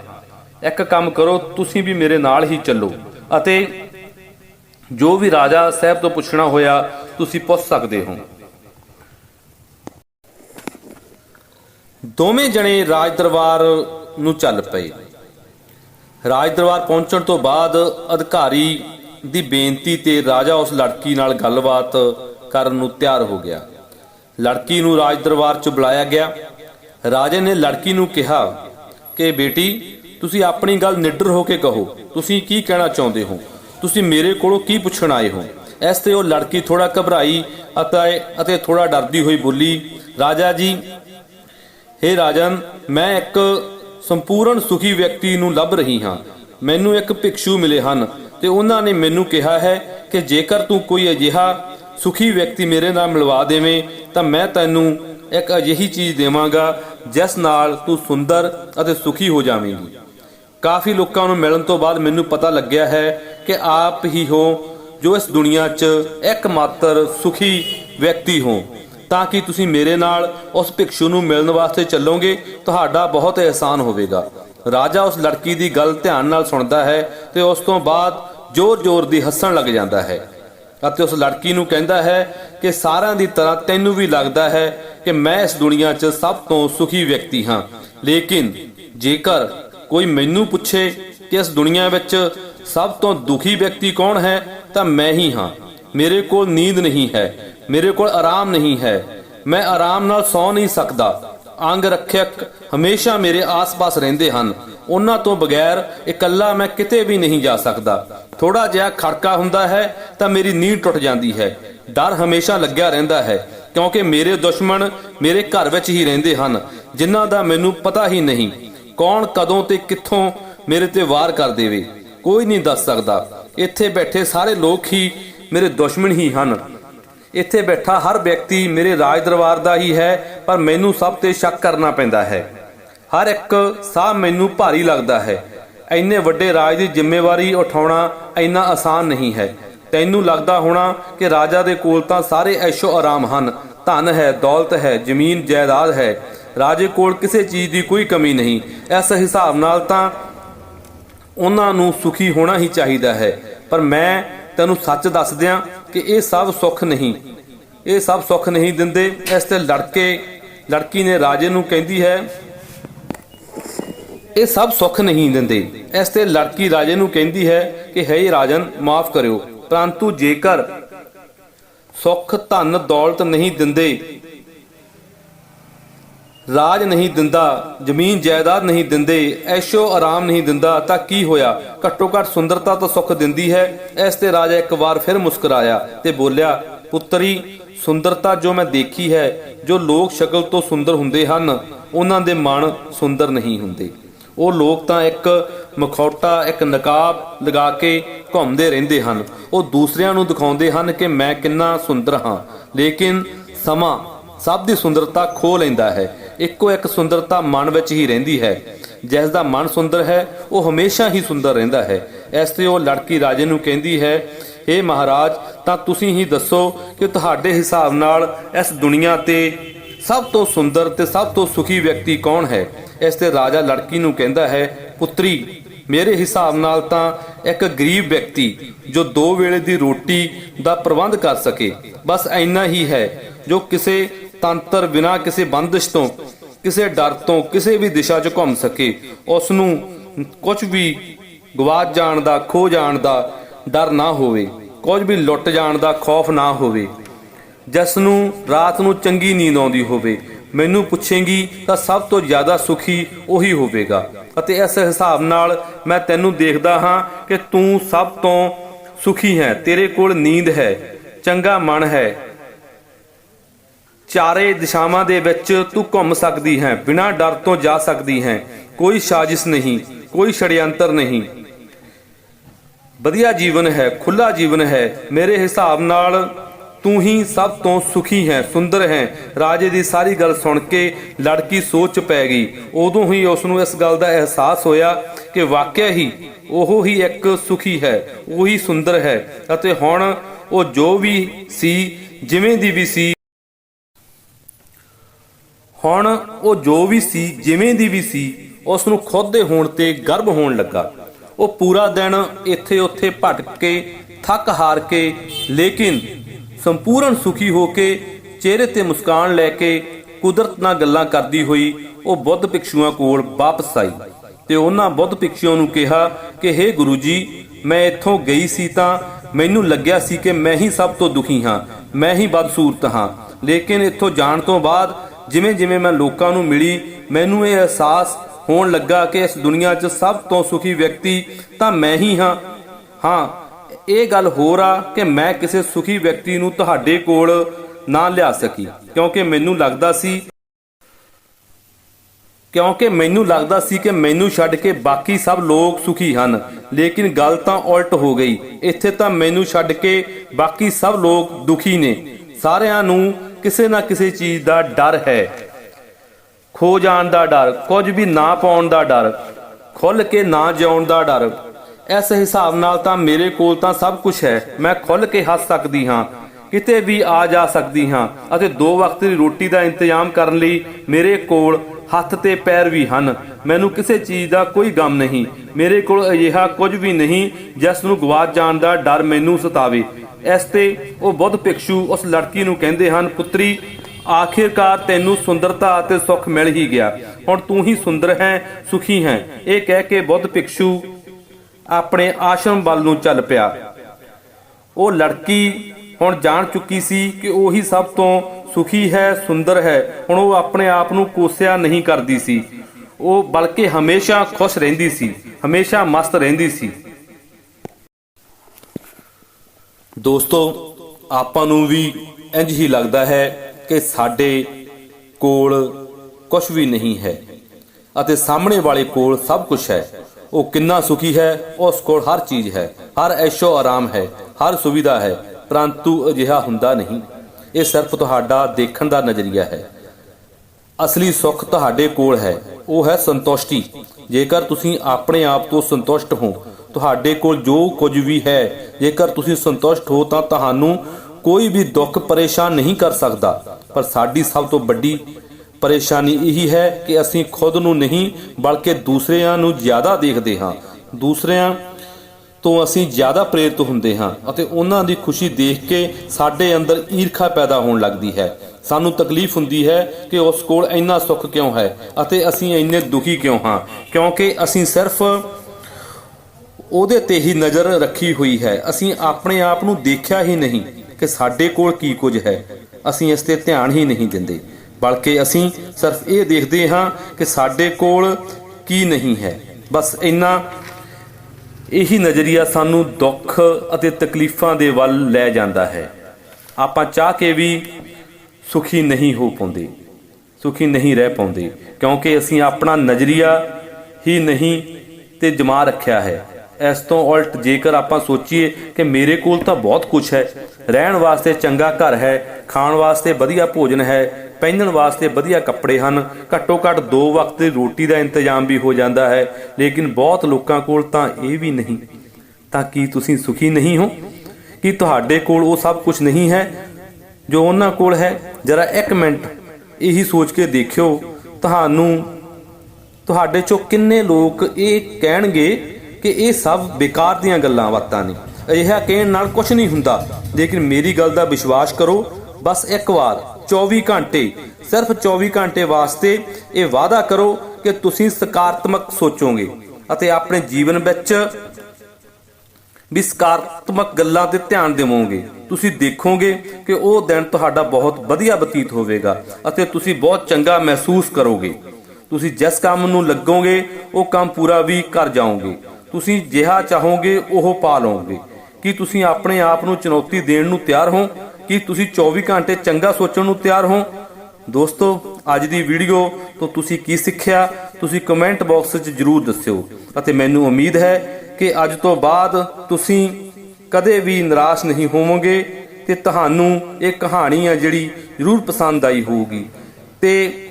ਇੱਕ ਕੰਮ ਕਰੋ, ਤੁਸੀਂ ਵੀ ਮੇਰੇ ਨਾਲ ਹੀ ਚੱਲੋ ਅਤੇ ਜੋ ਵੀ ਰਾਜਾ ਸਾਹਿਬ ਤੋਂ ਪੁੱਛਣਾ ਹੋਇਆ, ਤੁਸੀਂ ਪੁੱਛ ਸਕਦੇ ਹੋ। ਦੋਵੇਂ ਜਣੇ ਰਾਜ ਦਰਬਾਰ ਨੂੰ ਚੱਲ ਪਏ। ਰਾਜ ਦਰਬਾਰ ਪਹੁੰਚਣ ਤੋਂ ਬਾਅਦ ਅਧਿਕਾਰੀ ਦੀ ਬੇਨਤੀ ਤੇ ਰਾਜਾ ਉਸ ਲੜਕੀ ਨਾਲ ਗੱਲਬਾਤ ਕਰਨ ਨੂੰ ਤਿਆਰ ਹੋ ਗਿਆ। ਲੜਕੀ ਨੂੰ ਰਾਜ ਦਰਬਾਰ 'ਚ ਬੁਲਾਇਆ ਗਿਆ। ਰਾਜੇ ਨੇ ਲੜਕੀ ਨੂੰ ਕਿਹਾ ਕਿ, ਬੇਟੀ, ਤੁਸੀਂ ਆਪਣੀ ਗੱਲ ਨਿਡਰ ਹੋ ਕੇ ਕਹੋ। ਤੁਸੀਂ ਕੀ ਕਹਿਣਾ ਚਾਹੁੰਦੇ ਹੋ? ਤੁਸੀਂ ਮੇਰੇ ਕੋਲੋਂ ਕੀ ਪੁੱਛਣ ਆਏ ਹੋ? ਇਸ ਤੇ ਉਹ ਲੜਕੀ ਥੋੜਾ ਘਬਰਾਈ ਅਤੇ ਅਤੇ ਥੋੜਾ ਡਰਦੀ ਹੋਈ ਬੋਲੀ, ਰਾਜਾ ਜੀ, ਹੇ ਰਾਜਨ, ਮੈਂ ਇੱਕ ਸੰਪੂਰਨ ਸੁਖੀ ਵਿਅਕਤੀ ਨੂੰ ਲੱਭ ਰਹੀ ਹਾਂ। ਮੈਨੂੰ ਇੱਕ ਭਿਕਸ਼ੂ ਮਿਲੇ ਹਨ ਤੇ ਉਹਨਾਂ ਨੇ ਮੈਨੂੰ ਕਿਹਾ ਹੈ ਕਿ ਜੇਕਰ ਤੂੰ ਕੋਈ ਅਜਿਹਾ ਸੁਖੀ ਵਿਅਕਤੀ ਮੇਰੇ ਨਾਲ ਮਿਲਵਾ ਦੇਵੇਂ, ਤਾਂ ਮੈਂ ਤੈਨੂੰ ਇੱਕ ਅਜਿਹੀ ਚੀਜ਼ ਦੇਵਾਂਗਾ, ਜਿਸ ਨਾਲ ਤੂੰ ਸੁੰਦਰ ਅਤੇ ਸੁਖੀ ਹੋ ਜਾਵੇਂਗੀ। ਕਾਫੀ ਲੋਕਾਂ ਨੂੰ ਮਿਲਣ ਤੋਂ ਬਾਅਦ ਮੈਨੂੰ ਪਤਾ ਲੱਗਿਆ ਹੈ ਕਿ ਆਪ ਹੀ ਹੋ ਜੋ ਇਸ ਦੁਨੀਆ 'ਚ ਇੱਕਮਾਤਰ ਸੁਖੀ ਵਿਅਕਤੀ ਹੋ। ਤਾਂ ਕਿ ਤੁਸੀਂ ਮੇਰੇ ਨਾਲ ਉਸ ਭਿਕਸ਼ੂ ਨੂੰ ਮਿਲਣ ਵਾਸਤੇ ਚੱਲੋਗੇ, ਤੁਹਾਡਾ ਬਹੁਤ ਅਹਿਸਾਨ ਹੋਵੇਗਾ। ਰਾਜਾ ਉਸ ਲੜਕੀ ਦੀ ਗੱਲ ਧਿਆਨ ਨਾਲ ਸੁਣਦਾ ਹੈ ਤੇ ਉਸ ਤੋਂ ਬਾਅਦ ਜ਼ੋਰ-ਜ਼ੋਰ ਦੀ ਹੱਸਣ ਲੱਗ ਜਾਂਦਾ ਹੈ ਅਤੇ ਉਸ ਲੜਕੀ ਨੂੰ ਕਹਿੰਦਾ ਹੈ ਕਿ ਸਾਰਿਆਂ ਦੀ ਤਰ੍ਹਾਂ ਤੈਨੂੰ ਵੀ ਲੱਗਦਾ ਹੈ ਕਿ ਮੈਂ ਇਸ ਦੁਨੀਆ 'ਚ ਸਭ ਤੋਂ ਸੁਖੀ ਵਿਅਕਤੀ ਹਾਂ। ਲੇਕਿਨ ਜੇਕਰ ਕੋਈ ਮੈਨੂੰ ਪੁੱਛੇ ਕਿ ਇਸ ਦੁਨੀਆ ਵਿੱਚ ਸਭ ਤੋਂ ਦੁਖੀ ਵਿਅਕਤੀ ਕੌਣ ਹੈ, ਤਾਂ ਮੈਂ ਹੀ ਹਾਂ। ਮੇਰੇ ਕੋਲ ਨੀਂਦ ਨਹੀਂ ਹੈ। ਮੇਰੇ ਕੋਲ ਆਰਾਮ ਨਹੀਂ ਹੈ। ਮੈਂ ਆਰਾਮ ਨਾਲ ਸੌ ਨਹੀਂ ਸਕਦਾ। ਅੰਗ ਰੱਖਿਅਕ ਹਮੇਸ਼ਾ ਮੇਰੇ ਆਸ-ਪਾਸ ਰਹਿੰਦੇ ਹਨ। ਉਹਨਾਂ ਤੋਂ ਬਗੈਰ ਇਕੱਲਾ ਮੈਂ ਕਿਤੇ ਵੀ ਨਹੀਂ ਜਾ ਸਕਦਾ। ਥੋੜਾ ਜਿਹਾ ਖੜਕਾ ਹੁੰਦਾ ਹੈ ਤਾਂ ਮੇਰੀ ਨੀਂਦ ਟੁੱਟ ਜਾਂਦੀ ਹੈ। ਡਰ ਹਮੇਸ਼ਾ ਲੱਗਿਆ ਰਹਿੰਦਾ ਹੈ, ਕਿਉਂਕਿ ਮੇਰੇ ਦੁਸ਼ਮਣ ਮੇਰੇ ਘਰ ਵਿੱਚ ਹੀ ਰਹਿੰਦੇ ਹਨ, ਜਿਨ੍ਹਾਂ ਦਾ ਮੈਨੂੰ ਪਤਾ ਹੀ ਨਹੀਂ। ਕੌਣ ਕਦੋਂ ਤੇ ਕਿੱਥੋਂ ਮੇਰੇ ਤੇ ਵਾਰ ਕਰ ਦੇਵੇ? ਕੋਈ ਨਹੀਂ ਦੱਸ ਸਕਦਾ। ਇੱਥੇ ਬੈਠੇ ਸਾਰੇ ਲੋਕ ਹੀ ਮੇਰੇ ਦੁਸ਼ਮਣ ਹੀ ਹਨ। ਇੱਥੇ ਬੈਠਾ ਹਰ ਵਿਅਕਤੀ ਮੇਰੇ ਰਾਜ ਦਰਬਾਰ ਦਾ ਹੀ ਹੈ, ਪਰ ਮੈਨੂੰ ਸਭ ਤੇ ਸ਼ੱਕ ਕਰਨਾ ਪੈਂਦਾ ਹੈ। ਹਰ ਇੱਕ ਸਾਹ ਮੈਨੂੰ ਭਾਰੀ ਲੱਗਦਾ ਹੈ। ਇੰਨੇ ਵੱਡੇ ਰਾਜ ਦੀ ਜ਼ਿੰਮੇਵਾਰੀ ਉਠਾਉਣਾ ਇੰਨਾ ਆਸਾਨ ਨਹੀਂ ਹੈ। ਤੈਨੂੰ ਲੱਗਦਾ ਹੋਣਾ ਕਿ ਰਾਜਾ ਦੇ ਕੋਲ ਤਾਂ ਸਾਰੇ ਐਸ਼ੋ ਆਰਾਮ ਹਨ। ਧਨ ਹੈ, ਦੌਲਤ ਹੈ, ਜ਼ਮੀਨ, ਜਾਇਦਾਦ ਹੈ। ਰਾਜੇ ਕੋਲ ਕਿਸੇ ਚੀਜ਼ ਦੀ ਕੋਈ ਕਮੀ ਨਹੀਂ। ਇਸ ਹਿਸਾਬ ਨਾਲ ਤਾਂ ਉਹਨਾਂ ਨੂੰ ਸੁਖੀ ਹੋਣਾ ਹੀ ਚਾਹੀਦਾ ਹੈ। ਪਰ ਮੈਂ ਤੈਨੂੰ ਸੱਚ ਦੱਸ ਦਿਆਂ ਕਿ ਇਹ ਸਭ ਸੁੱਖ ਨਹੀਂ। ਇਹ ਸਭ ਸੁੱਖ ਨਹੀਂ ਦਿੰਦੇ। ਇਸ ਤੇ ਲੜਕੇ, ਲੜਕੀ ਨੇ ਰਾਜੇ ਨੂੰ ਕਹਿੰਦੀ ਹੈ, ਇਹ ਸਭ ਸੁੱਖ ਨਹੀਂ ਦਿੰਦੇ। ਇਸ ਤੇ ਲੜਕੀ ਰਾਜੇ ਨੂੰ ਕਹਿੰਦੀ ਹੈ ਕਿ, ਹੈ ਰਾਜਨ, ਮਾਫ ਕਰਿਓ। ਪਰੰਤੂ ਜੇਕਰ ਸੁੱਖ ਧਨ ਦੌਲਤ ਨਹੀਂ ਦਿੰਦੇ ਰਾਜ ਨਹੀਂ ਦਿੰਦਾ, ਜ਼ਮੀਨ ਜਾਇਦਾਦ ਨਹੀਂ ਦਿੰਦੇ, ਐਸ਼ੋ ਆਰਾਮ ਨਹੀਂ ਦਿੰਦਾ, ਤਾਂ ਕੀ ਹੋਇਆ? ਘੱਟੋ ਘੱਟ ਸੁੰਦਰਤਾ ਤਾਂ ਸੁੱਖ ਦਿੰਦੀ ਹੈ। ਇਸ ਤੇ ਰਾਜਾ ਇੱਕ ਵਾਰ ਫਿਰ ਮੁਸਕਰਾਇਆ ਤੇ ਬੋਲਿਆ, ਪੁੱਤਰੀ, ਸੁੰਦਰਤਾ ਜੋ ਮੈਂ ਦੇਖੀ ਹੈ, ਜੋ ਲੋਕ ਸ਼ਕਲ ਤੋਂ ਸੁੰਦਰ ਹੁੰਦੇ ਹਨ, ਉਹਨਾਂ ਦੇ ਮਨ ਸੁੰਦਰ ਨਹੀਂ ਹੁੰਦੇ। ਉਹ ਲੋਕ ਤਾਂ ਇੱਕ ਮਖੌਟਾ, ਇੱਕ ਨਕਾਬ ਲਗਾ ਕੇ ਘੁੰਮਦੇ ਰਹਿੰਦੇ ਹਨ। ਉਹ ਦੂਸਰਿਆਂ ਨੂੰ ਦਿਖਾਉਂਦੇ ਹਨ ਕਿ ਮੈਂ ਕਿੰਨਾ ਸੁੰਦਰ ਹਾਂ। ਲੇਕਿਨ ਸਮਾਂ ਸਭ ਦੀ ਸੁੰਦਰਤਾ ਖੋ ਲੈਂਦਾ ਹੈ। ਇੱਕੋ ਇੱਕ ਸੁੰਦਰਤਾ ਮਨ ਵਿੱਚ ਹੀ ਰਹਿੰਦੀ ਹੈ। ਜਿਸ ਦਾ ਮਨ ਸੁੰਦਰ ਹੈ, ਉਹ ਹਮੇਸ਼ਾ ਹੀ ਸੁੰਦਰ ਰਹਿੰਦਾ ਹੈ। ਇਸ ਤੇ ਉਹ ਲੜਕੀ ਰਾਜੇ ਨੂੰ ਕਹਿੰਦੀ ਹੈ ਇਹ ਮਹਾਰਾਜ, ਤਾਂ ਤੁਸੀਂ ਹੀ ਦੱਸੋ ਕਿ ਤੁਹਾਡੇ ਹਿਸਾਬ ਨਾਲ ਇਸ ਦੁਨੀਆ ਤੇ ਸਭ ਤੋਂ ਸੁੰਦਰ ਤੇ ਸਭ ਤੋਂ ਸੁਖੀ ਵਿਅਕਤੀ ਕੌਣ ਹੈ? ਇਸ ਤੇ ਰਾਜਾ ਲੜਕੀ ਨੂੰ ਕਹਿੰਦਾ ਹੈ, ਪੁੱਤਰੀ, ਮੇਰੇ ਹਿਸਾਬ ਨਾਲ ਤਾਂ ਇੱਕ ਗਰੀਬ ਵਿਅਕਤੀ ਜੋ ਦੋ ਵੇਲੇ ਦੀ ਰੋਟੀ ਦਾ ਪ੍ਰਬੰਧ ਕਰ ਸਕੇ, ਬਸ ਇੰਨਾ ਹੀ ਹੈ, ਜੋ ਕਿਸੇ ਤੰਤਰ ਬਿਨਾਂ ਕਿਸੇ ਬੰਦਿਸ਼ ਤੋਂ, ਕਿਸੇ ਡਰ ਤੋਂ, ਕਿਸੇ ਵੀ ਦਿਸ਼ਾ 'ਚ ਘੁੰਮ ਸਕੇ। ਉਸ ਨੂੰ ਕੁਝ ਵੀ ਗਵਾਚ ਜਾਣ ਦਾ, ਖੋ ਜਾਣ ਦਾ ਡਰ ਨਾ ਹੋਵੇ। ਕੁਝ ਵੀ ਲੁੱਟ ਜਾਣ ਦਾ ਖੌਫ ਨਾ ਹੋਵੇ। ਜਿਸ ਨੂੰ ਰਾਤ ਨੂੰ ਚੰਗੀ ਨੀਂਦ ਆਉਂਦੀ ਹੋਵੇ, ਮੈਨੂੰ ਪੁੱਛੇਂਗੀ ਤਾਂ ਸਭ ਤੋਂ ਜ਼ਿਆਦਾ ਸੁਖੀ ਉਹੀ ਹੋਵੇਗਾ। ਅਤੇ ਇਸ ਹਿਸਾਬ ਨਾਲ ਮੈਂ ਤੈਨੂੰ ਦੇਖਦਾ ਹਾਂ ਕਿ ਤੂੰ ਸਭ ਤੋਂ ਸੁਖੀ ਹੈ। ਤੇਰੇ ਕੋਲ ਨੀਂਦ ਹੈ, ਚੰਗਾ ਮਨ ਹੈ। ਚਾਰੇ ਦਿਸ਼ਾਵਾਂ ਦੇ ਵਿੱਚ ਤੂੰ ਘੁੰਮ ਸਕਦੀ ਹੈ, ਬਿਨਾਂ ਡਰ ਤੋਂ ਜਾ ਸਕਦੀ ਹੈ। ਕੋਈ ਸਾਜ਼ਿਸ਼ ਨਹੀਂ, ਕੋਈ ਛੜਯੰਤਰ ਨਹੀਂ। ਵਧੀਆ ਜੀਵਨ ਹੈ ਖੁੱਲਾ ਜੀਵਨ ਹੈ। ਮੇਰੇ ਹਿਸਾਬ ਨਾਲ ਤੂੰ ਹੀ ਸਭ ਤੋਂ ਸੁਖੀ ਹੈ, ਸੁੰਦਰ ਹੈ। ਰਾਜੇ ਦੀ ਸਾਰੀ ਗੱਲ ਸੁਣ ਕੇ ਲੜਕੀ ਸੋਚ ਪੈ ਗਈ। ਉਦੋਂ ਹੀ ਉਸ ਨੂੰ ਇਸ ਗੱਲ ਦਾ ਅਹਿਸਾਸ ਹੋਇਆ ਕਿ ਵਾਕਿਆ ਹੀ ਉਹ ਹੀ ਇੱਕ ਸੁਖੀ ਹੈ, ਉਹੀ ਸੁੰਦਰ ਹੈ। ਅਤੇ ਹੁਣ ਉਹ ਜੋ ਵੀ ਸੀ, ਜਿਵੇਂ ਦੀ ਵੀ ਸੀ ਹੁਣ ਉਹ ਜੋ ਵੀ ਸੀ, ਜਿਵੇਂ ਦੀ ਵੀ ਸੀ, ਉਸ ਨੂੰ ਖੁਦ ਦੇ ਹੋਣ ਤੇ ਗਰਭ ਹੋਣ ਲੱਗਾ। ਉਹ ਪੂਰਾ ਦਿਨ ਇੱਥੇ ਉੱਥੇ ਭਟਕ ਕੇ ਥੱਕ ਹਾਰ ਕੇ, ਲੇਕਿਨ ਸੰਪੂਰਨ ਸੁਖੀ ਹੋ ਕੇ, ਚਿਹਰੇ ਤੇ ਮੁਸਕਾਨ ਲੈ ਕੇ ਕੁਦਰਤ ਨਾਲ ਗੱਲਾਂ ਕਰਦੀ ਹੋਈ ਉਹ ਬੁੱਧ ਭਿਕਸ਼ੂਆਂ ਕੋਲ ਵਾਪਸ ਆਈ ਤੇ ਉਹਨਾਂ ਬੁੱਧ ਭਿਕਸ਼ੂਆਂ ਨੂੰ ਕਿਹਾ ਕਿ हे ਗੁਰੂ ਜੀ ਮੈਂ ਇੱਥੋਂ ਗਈ ਸੀ ਤਾਂ ਮੈਨੂੰ ਲੱਗਿਆ ਸੀ ਕਿ ਮੈਂ ਹੀ ਸਭ ਤੋਂ ਦੁਖੀ ਹਾਂ, ਮੈਂ ਹੀ ਬਦਸੂਰਤ ਹਾਂ। ਲੇਕਿਨ ਇੱਥੋਂ ਜਾਣ ਤੋਂ ਬਾਅਦ ਜਿਵੇਂ ਜਿਵੇਂ ਮੈਂ ਲੋਕਾਂ ਨੂੰ ਮਿਲੀ, ਮੈਨੂੰ ਇਹ ਅਹਿਸਾਸ ਹੋਣ ਲੱਗਾ ਕਿ ਇਸ ਦੁਨੀਆ 'ਚ ਸਭ ਤੋਂ ਸੁਖੀ ਵਿਅਕਤੀ ਤਾਂ ਮੈਂ ਹੀ ਹਾਂ। ਹਾਂ, ਇਹ ਗੱਲ ਹੋਰ ਆ ਕਿ ਮੈਂ ਕਿਸੇ ਸੁਖੀ ਵਿਅਕਤੀ ਨੂੰ ਤੁਹਾਡੇ ਕੋਲ ਨਾ ਲਿਆ ਸਕੀ, ਕਿਉਂਕਿ ਮੈਨੂੰ ਲੱਗਦਾ ਸੀ ਕਿਉਂਕਿ ਮੈਨੂੰ ਲੱਗਦਾ ਸੀ ਕਿ ਮੈਨੂੰ ਛੱਡ ਕੇ ਬਾਕੀ ਸਭ ਲੋਕ ਸੁਖੀ ਹਨ, ਲੇਕਿਨ ਗੱਲ ਤਾਂ ਉਲਟ ਹੋ ਗਈ। ਇੱਥੇ ਤਾਂ ਮੈਨੂੰ ਛੱਡ ਕੇ ਬਾਕੀ ਸਭ ਲੋਕ ਦੁਖੀ ਨੇ। ਸਾਰਿਆਂ ਨੂੰ ਕਿਸੇ ਨਾ ਕਿਸੇ ਚੀਜ਼ ਦਾ ਡਰ ਹੈ। ਖੋ ਜਾਣ ਦਾ ਡਰ, ਕੁਝ ਵੀ ਨਾ ਪਾਉਣ ਦਾ ਡਰ ਖੁੱਲ ਕੇ ਨਾ ਜਿਉਣ ਦਾ ਡਰ, ਇਸ ਹਿਸਾਬ ਨਾਲ ਤਾਂ ਮੇਰੇ ਕੋਲ ਤਾਂ ਸਭ ਕੁਝ ਹੈ। ਮੈਂ ਖੁੱਲ ਕੇ ਹੱਸ ਸਕਦੀ ਹਾਂ, ਕਿਤੇ ਵੀ ਆ ਜਾ ਸਕਦੀ ਹਾਂ ਅਤੇ ਦੋ ਵਕਤ ਦੀ ਰੋਟੀ ਦਾ ਇੰਤਜ਼ਾਮ ਕਰਨ ਲਈ ਮੇਰੇ ਕੋਲ ਹੱਥ ਤੇ ਪੈਰ ਵੀ ਹਨ। ਮੈਨੂੰ ਕਿਸੇ ਚੀਜ਼ ਦਾ ਕੋਈ ਗਮ ਨਹੀਂ। ਮੇਰੇ ਕੋਲ ਅਜਿਹਾ ਕੁਝ ਵੀ ਨਹੀਂ, ਜਿਸ ਨੂੰ ਗਵਾਚ ਜਾਣ ਦਾ ਡਰ ਮੈਨੂੰ ਸਤਾਵੇ। ਇਸ ਤੇ ਉਹ ਬੁੱਧ ਭਿਕਸ਼ੂ ਉਸ ਲੜਕੀ ਨੂੰ ਕਹਿੰਦੇ ਹਨ, ਪੁੱਤਰੀ, ਆਖਿਰਕਾਰ ਤੈਨੂੰ ਸੁੰਦਰਤਾ ਅਤੇ ਸੁੱਖ ਮਿਲ ਹੀ ਗਿਆ। ਹੁਣ ਤੂੰ ਹੀ ਸੁੰਦਰ ਹੈ, ਸੁਖੀ ਹੈ। ਇਹ ਕਹਿ ਕੇ ਬੁੱਧ ਭਿਕਸ਼ੂ ਆਪਣੇ ਆਸ਼ਰਮ ਵੱਲ ਨੂੰ ਚੱਲ ਪਿਆ। ਉਹ ਲੜਕੀ ਹੁਣ ਜਾਣ ਚੁੱਕੀ ਸੀ ਕਿ ਉਹੀ ਸਭ ਤੋਂ ਸੁਖੀ ਹੈ, ਸੁੰਦਰ ਹੈ। ਹੁਣ ਉਹ ਆਪਣੇ ਆਪ ਨੂੰ ਕੋਸਿਆ ਨਹੀਂ ਕਰਦੀ ਸੀ। ਉਹ ਬਲਕਿ ਹਮੇਸ਼ਾ ਖੁਸ਼ ਰਹਿੰਦੀ ਸੀ, ਹਮੇਸ਼ਾ ਮਸਤ ਰਹਿੰਦੀ ਸੀ। ਦੋਸਤੋ, ਆਪਾਂ ਨੂੰ ਵੀ ਇੰਜ ਹੀ ਲੱਗਦਾ ਹੈ ਕਿ ਸਾਡੇ ਕੋਲ ਕੁਝ ਵੀ ਨਹੀਂ ਹੈ ਅਤੇ ਸਾਹਮਣੇ ਵਾਲੇ ਕੋਲ ਸਭ ਕੁਝ ਹੈ। ਉਹ ਕਿੰਨਾ ਸੁਖੀ ਹੈ, ਉਸ ਕੋਲ ਹਰ ਚੀਜ਼ ਹੈ, ਹਰ ਐਸ਼ੋ ਆਰਾਮ ਹੈ, ਹਰ ਸੁਵਿਧਾ ਹੈ, ਪਰੰਤੂ ਅਜਿਹਾ ਹੁੰਦਾ ਨਹੀਂ। ਇਹ ਸਿਰਫ ਤੁਹਾਡਾ ਦੇਖਣ ਦਾ ਨਜ਼ਰੀਆ ਹੈ। ਅਸਲੀ ਸੁੱਖ ਤੁਹਾਡੇ ਕੋਲ ਹੈ, ਉਹ ਹੈ ਸੰਤੁਸ਼ਟੀ। ਜੇਕਰ ਤੁਸੀਂ ਆਪਣੇ ਆਪ ਤੋਂ ਸੰਤੁਸ਼ਟ ਹੋ ਤੁਹਾਡੇ ਕੋਲ ਜੋ ਕੁਝ ਵੀ ਹੈ, ਜੇਕਰ ਤੁਸੀਂ ਸੰਤੁਸ਼ਟ ਹੋ ਤਾਂ ਤੁਹਾਨੂੰ ਕੋਈ ਵੀ ਦੁੱਖ ਪਰੇਸ਼ਾਨ ਨਹੀਂ ਕਰ ਸਕਦਾ। ਪਰ ਸਾਡੀ ਸਭ ਤੋਂ ਵੱਡੀ ਪਰੇਸ਼ਾਨੀ ਇਹੀ ਹੈ ਕਿ ਅਸੀਂ ਖੁਦ ਨੂੰ ਨਹੀਂ, ਬਲਕਿ ਦੂਸਰਿਆਂ ਨੂੰ ਜ਼ਿਆਦਾ ਦੇਖਦੇ ਹਾਂ। ਦੂਸਰਿਆਂ ਤੋਂ ਅਸੀਂ ਜ਼ਿਆਦਾ ਪ੍ਰੇਰਿਤ ਹੁੰਦੇ ਹਾਂ ਅਤੇ ਉਹਨਾਂ ਦੀ ਖੁਸ਼ੀ ਦੇਖ ਕੇ ਸਾਡੇ ਅੰਦਰ ਈਰਖਾ ਪੈਦਾ ਹੋਣ ਲੱਗਦੀ ਹੈ। ਸਾਨੂੰ ਤਕਲੀਫ ਹੁੰਦੀ ਹੈ ਕਿ ਉਸ ਕੋਲ ਇੰਨਾ ਸੁੱਖ ਕਿਉਂ ਹੈ ਅਤੇ ਅਸੀਂ ਇੰਨੇ ਦੁਖੀ ਕਿਉਂ ਹਾਂ, ਕਿਉਂਕਿ ਅਸੀਂ ਸਿਰਫ ਉਹਦੇ ਤੇ ਹੀ ਨਜ਼ਰ ਰੱਖੀ ਹੋਈ ਹੈ। ਅਸੀਂ ਆਪਣੇ ਆਪ ਨੂੰ ਦੇਖਿਆ ਹੀ ਨਹੀਂ ਕਿ ਸਾਡੇ ਕੋਲ ਕੀ ਕੁਝ ਹੈ। ਅਸੀਂ ਇਸ ਤੇ ਧਿਆਨ ਹੀ ਨਹੀਂ ਦਿੰਦੇ। ਬਲਕਿ ਅਸੀਂ ਸਿਰਫ ਇਹ ਦੇਖਦੇ ਹਾਂ ਕਿ ਸਾਡੇ ਕੋਲ ਕੀ ਨਹੀਂ ਹੈ। ਬਸ ਇੰਨਾ ਇਹੀ ਨਜ਼ਰੀਆ ਸਾਨੂੰ ਦੁੱਖ ਅਤੇ ਤਕਲੀਫਾਂ ਦੇ ਵੱਲ ਲੈ ਜਾਂਦਾ ਹੈ। ਆਪਾਂ ਚਾਹ ਕੇ ਵੀ ਸੁਖੀ ਨਹੀਂ ਹੋ ਪਾਉਂਦੇ। ਸੁਖੀ ਨਹੀਂ ਰਹਿ ਪਾਉਂਦੇ। ਕਿਉਂਕਿ ਅਸੀਂ ਆਪਣਾ ਨਜ਼ਰੀਆ ਹੀ ਨਹੀਂ ਤੇ ਜਮਾ ਰੱਖਿਆ ਹੈ। ਇਸ ਤੋਂ ਉਲਟ ਜੇਕਰ ਆਪਾਂ ਸੋਚੀਏ ਕਿ ਮੇਰੇ ਕੋਲ ਤਾਂ ਬਹੁਤ ਕੁਝ ਹੈ, ਰਹਿਣ ਵਾਸਤੇ ਚੰਗਾ ਘਰ ਹੈ, ਖਾਣ ਵਾਸਤੇ ਵਧੀਆ ਭੋਜਨ ਹੈ, ਪਹਿਨਣ ਵਾਸਤੇ ਵਧੀਆ ਕੱਪੜੇ ਹਨ, ਘੱਟੋ ਘੱਟ ਦੋ ਵਕਤ ਦੀ ਰੋਟੀ ਦਾ ਇੰਤਜ਼ਾਮ ਵੀ ਹੋ ਜਾਂਦਾ ਹੈ, ਲੇਕਿਨ ਬਹੁਤ ਲੋਕਾਂ ਕੋਲ ਤਾਂ ਇਹ ਵੀ ਨਹੀਂ। ਤਾਂ ਕੀ ਤੁਸੀਂ ਸੁਖੀ ਨਹੀਂ ਹੋ? ਕੀ ਤੁਹਾਡੇ ਕੋਲ ਉਹ ਸਭ ਕੁਝ ਨਹੀਂ ਹੈ ਜੋ ਉਹਨਾਂ ਕੋਲ ਹੈ? ਜਰਾ ਇੱਕ ਮਿੰਟ ਇਹੀ ਸੋਚ ਕੇ ਦੇਖਿਓ, ਤੁਹਾਨੂੰ, ਤੁਹਾਡੇ ਚੋਂ ਕਿੰਨੇ ਲੋਕ ਇਹ ਕਹਿਣਗੇ ਕਿ ਇਹ ਸਭ ਬੇਕਾਰ ਦੀਆਂ ਗੱਲਾਂ ਬਾਤਾਂ ਨੇ। ਅਜਿਹਾ ਕਹਿਣ ਨਾਲ ਕੁਝ ਨਹੀਂ ਹੁੰਦਾ, ਲੇਕਿਨ ਮੇਰੀ ਗੱਲ ਦਾ ਵਿਸ਼ਵਾਸ ਕਰੋ, ਬਸ ਇੱਕ ਵਾਰ 24 ਘੰਟੇ, ਸਿਰਫ 24 ਘੰਟੇ ਵਾਸਤੇ ਇਹ ਵਾਅਦਾ ਕਰੋ ਕਿ ਤੁਸੀਂ ਸਕਾਰਾਤਮਕ ਸੋਚੋਗੇ ਅਤੇ ਆਪਣੇ ਜੀਵਨ ਵਿੱਚ ਵੀ ਸਕਾਰਾਤਮਕ ਗੱਲਾਂ ਤੇ ਧਿਆਨ ਦੇਵੋਗੇ। ਤੁਸੀਂ ਦੇਖੋਗੇ ਕਿ ਉਹ ਦਿਨ ਤੁਹਾਡਾ ਬਹੁਤ ਵਧੀਆ ਬਤੀਤ ਹੋਵੇਗਾ ਅਤੇ ਤੁਸੀਂ ਬਹੁਤ ਚੰਗਾ ਮਹਿਸੂਸ ਕਰੋਗੇ। ਤੁਸੀਂ ਜਿਸ ਕੰਮ ਨੂੰ ਲੱਗੋਗੇ, ਉਹ ਕੰਮ ਪੂਰਾ ਵੀ ਕਰ ਜਾਓਗੇ। ਤੁਸੀਂ ਜਿਹਾ ਚਾਹੋਗੇ, ਉਹ ਪਾ ਲਓਗੇ। ਕੀ ਤੁਸੀਂ ਆਪਣੇ ਆਪ ਨੂੰ ਚੁਣੌਤੀ ਦੇਣ ਨੂੰ ਤਿਆਰ ਹੋ? ਕੀ ਤੁਸੀਂ 24 ਘੰਟੇ ਚੰਗਾ ਸੋਚਣ ਨੂੰ ਤਿਆਰ ਹੋ? ਦੋਸਤੋ, ਅੱਜ ਦੀ ਵੀਡੀਓ ਤੋਂ ਤੁਸੀਂ ਕੀ ਸਿੱਖਿਆ? ਤੁਸੀਂ ਕਮੈਂਟ ਬਾਕਸ ਵਿੱਚ ਜਰੂਰ ਦੱਸਿਓ। ਅਤੇ ਮੈਨੂੰ ਉਮੀਦ ਹੈ ਕਿ ਅੱਜ ਤੋਂ ਬਾਅਦ ਤੁਸੀਂ ਕਦੇ ਵੀ ਨਿਰਾਸ਼ ਨਹੀਂ ਹੋਵੋਗੇ ਤੇ ਤੁਹਾਨੂੰ ਇਹ ਕਹਾਣੀ ਆ ਜਿਹੜੀ ਜਰੂਰ ਪਸੰਦ ਆਈ ਹੋਊਗੀ। ਤੇ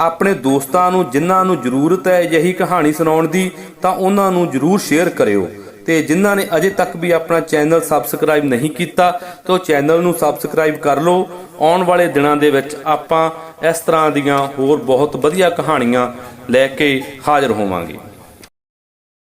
ਆਪਣੇ ਦੋਸਤਾਂ ਨੂੰ, ਜਿਨ੍ਹਾਂ ਨੂੰ ਜ਼ਰੂਰਤ ਹੈ ਅਜਿਹੀ ਕਹਾਣੀ ਸੁਣਾਉਣ ਦੀ, ਤਾਂ ਉਹਨਾਂ ਨੂੰ ਜਰੂਰ ਸ਼ੇਅਰ ਕਰਿਓ। ਤੇ ਜਿਨ੍ਹਾਂ ਨੇ ਅਜੇ ਤੱਕ ਵੀ ਆਪਣਾ ਚੈਨਲ ਸਬਸਕ੍ਰਾਈਬ ਨਹੀਂ ਕੀਤਾ, ਤਾਂ ਚੈਨਲ ਨੂੰ ਸਬਸਕ੍ਰਾਈਬ ਕਰ ਲਓ। ਆਉਣ ਵਾਲੇ ਦਿਨਾਂ ਦੇ ਵਿੱਚ ਆਪਾਂ ਇਸ ਤਰ੍ਹਾਂ ਦੀਆਂ ਹੋਰ ਬਹੁਤ ਵਧੀਆ ਕਹਾਣੀਆਂ ਲੈ ਕੇ ਹਾਜ਼ਰ ਹੋਵਾਂਗੇ।